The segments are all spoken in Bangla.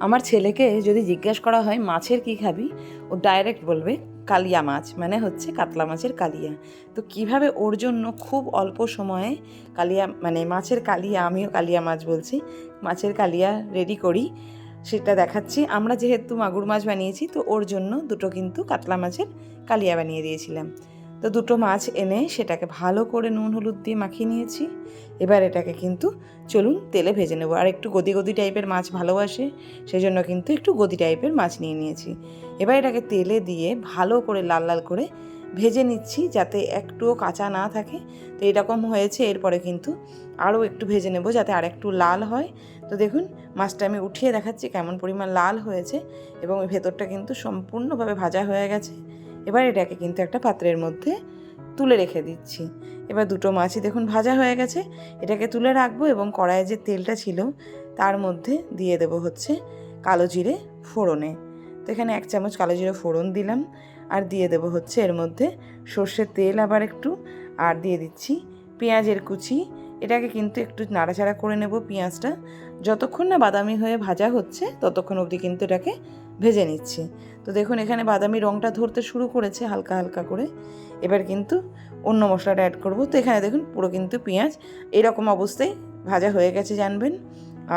আমার ছেলেকে যদি জিজ্ঞেস করা হয়, মাছের কি খাবি? ও ডাইরেক্ট বলবে, কালিয়া মাছ। মানে হচ্ছে কাতলা মাছের কালিয়া। তো কীভাবে ওর জন্য খুব অল্প সময়ে কালিয়া মানে মাছের কালিয়া, আমিও কালিয়া মাছ বলছি, মাছের কালিয়া রেডি করি, সেটা দেখাচ্ছি। আমরা যেহেতু মাগুর মাছ বানিয়েছি, তো ওর জন্য দুটো কিন্তু কাতলা মাছের কালিয়া বানিয়ে দিয়েছিলাম। তো দুটো মাছ এনে সেটাকে ভালো করে নুন, হলুদ দিয়ে মাখিয়ে নিয়েছি। এবার এটাকে কিন্তু চলুন তেলে ভেজে নেব। আর একটু গদি গদি টাইপের মাছ ভালোবাসে সেই জন্য কিন্তু একটু গদি টাইপের মাছ নিয়ে নিয়েছি। এবার এটাকে তেলে দিয়ে ভালো করে লাল লাল করে ভেজে নিচ্ছি যাতে একটুও কাঁচা না থাকে। তো এরকম হয়েছে, এরপরে কিন্তু আরও একটু ভেজে নেব যাতে আর একটু লাল হয়। তো দেখুন, মাছটা আমি উঠিয়ে দেখাচ্ছি কেমন পরিমাণ লাল হয়েছে এবং ভেতরটা কিন্তু সম্পূর্ণভাবে ভাজা হয়ে গেছে। এবার এটাকে কিন্তু একটা পাত্রের মধ্যে তুলে রেখে দিচ্ছি। এবার দুটো মাছই দেখুন ভাজা হয়ে গেছে। এটাকে তুলে রাখব এবং কড়াইয়ে যে তেলটা ছিল তার মধ্যে দিয়ে দেব হচ্ছে কালো জিরে ফোড়নে। তো এখানে এক চামচ কালো জিরে ফোড়ন দিলাম আর দিয়ে দেব হচ্ছে এর মধ্যে সর্ষের তেল আবার একটু। আর দিয়ে দিচ্ছি পেঁয়াজের কুচি এটাকে কিন্তু একটু নাড়াচাড়া করে নেব পেঁয়াজটা। যতক্ষণ না বাদামি হয়ে ভাজা হচ্ছে, ততক্ষণ অবধি কিন্তু এটাকে ভেজে নিচ্ছি। তো দেখুন, এখানে বাদামি রঙটা ধরতে শুরু করেছে হালকা হালকা করে। এবার কিন্তু অন্য মশলাটা অ্যাড করব। তো এখানে দেখুন, পুরো কিন্তু পেঁয়াজ এরকম অবস্থায় ভাজা হয়ে গেছে জানবেন।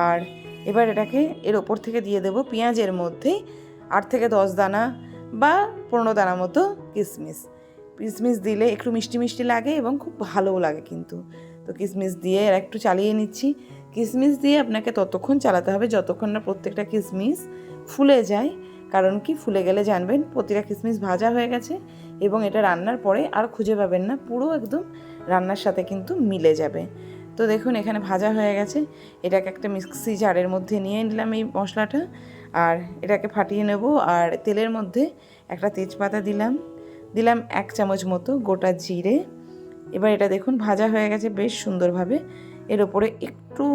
আর এবার এটাকে এর ওপর থেকে দিয়ে দেব পেঁয়াজের মধ্যেই আট থেকে দশ দানা বা পনেরো দানা মতো কিশমিশ কিশমিশ দিলে একটু মিষ্টি মিষ্টি লাগে এবং খুব ভালোও লাগে কিন্তু। তো কিশমিশ দিয়ে আর একটু চালিয়ে নিচ্ছি। কিশমিশ দিয়ে আপনাকে ততক্ষণ চালাতে হবে যতক্ষণ না প্রত্যেকটা কিশমিশ ফুলে যায়। কারণ কি? ফুলে গেলে জানবেন প্রতিটা কিশমিশ ভাজা হয়ে গেছে এবং এটা রান্নার পরে আর খুঁজে পাবেন না। পুরো একদম রান্নার সাথে কিন্তু মিলে যাবে। তো দেখুন এখানে ভাজা হয়ে গেছে। এটাকে একটা মিক্সি জারের মধ্যে নিয়ে নিলাম এই মশলাটা। আর এটাকে ফাটিয়ে নেব আর তেলের মধ্যে একটা তেজপাতা দিলাম। দিলাম এক চামচ মতো গোটা জিরে। এবার এটা দেখুন, ভাজা হয়ে গেছে বেশ সুন্দরভাবে। এর ওপরে একটু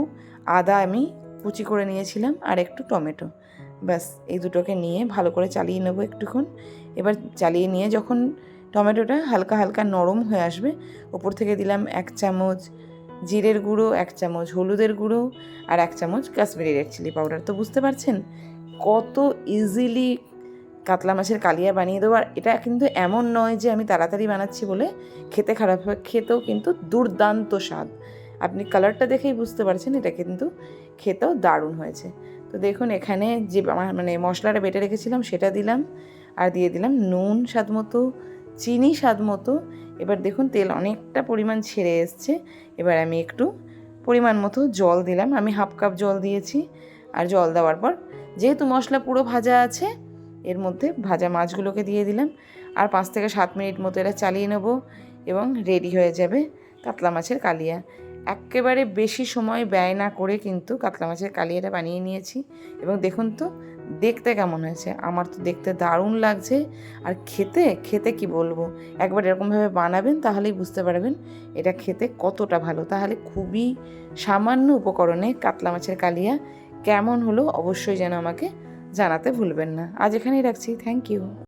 আদা আমি কুচি করে নিয়েছিলাম আর একটু টমেটো। ব্যাস, এই দুটোকে নিয়ে ভালো করে চালিয়ে নেব একটুক্ষণ। এবার চালিয়ে নিয়ে যখন টমেটোটা হালকা হালকা নরম হয়ে আসবে, ওপর থেকে দিলাম এক চামচ জিরের গুঁড়ো, এক চামচ হলুদের গুঁড়ো আর এক চামচ কাশ্মীরি রেড চিলি পাউডার তো বুঝতে পারছেন? কত ইজিলি কাতলা মাছের কালিয়া বানিয়ে দেবো। আর এটা কিন্তু এমন নয় যে আমি তাড়াতাড়ি বানাচ্ছি বলে খেতে খারাপ হবে, খেতেও কিন্তু দুর্দান্ত স্বাদ। আপনি কালারটা দেখেই বুঝতে পারছেন, এটা কিন্তু খেতেও দারুণ হয়েছে। তো দেখুন, এখানে যে মানে মশলাটা বেটে রেখেছিলাম, সেটা দিলাম। আর দিয়ে দিলাম নুন স্বাদ মতো, চিনি স্বাদ মতো। এবার দেখুন, তেল অনেকটা পরিমাণ ছেড়ে এসছে। এবার আমি একটু পরিমাণ মতো জল দিলাম। আমি হাফ কাপ জল দিয়েছি। আর জল দেওয়ার পর, যেহেতু মশলা পুরো ভাজা আছে এর মধ্যে ভাজা মাছগুলোকে দিয়ে দিলাম। আর পাঁচ থেকে সাত মিনিট মতো এটা চালিয়ে নেব এবং রেডি হয়ে যাবে কাতলা মাছের কালিয়া। একেবারে বেশি সময় ব্যয় না করে কিন্তু কাতলা মাছের কালিয়াটা বানিয়ে নিয়েছি। এবং দেখুন তো, দেখতে কেমন হয়েছে। আমার তো দেখতে দারুণ লাগছে। আর খেতে খেতে কি বলব? একবার এরকমভাবে বানাবেন তাহলেই বুঝতে পারবেন এটা খেতে কতটা ভালো। তাহলে খুবই সামান্য উপকরণে কাতলা মাছের কালিয়া কেমন হলো অবশ্যই যেন আমাকে জানাতে ভুলবেন না। আজ এখানেই রাখছি। Thank you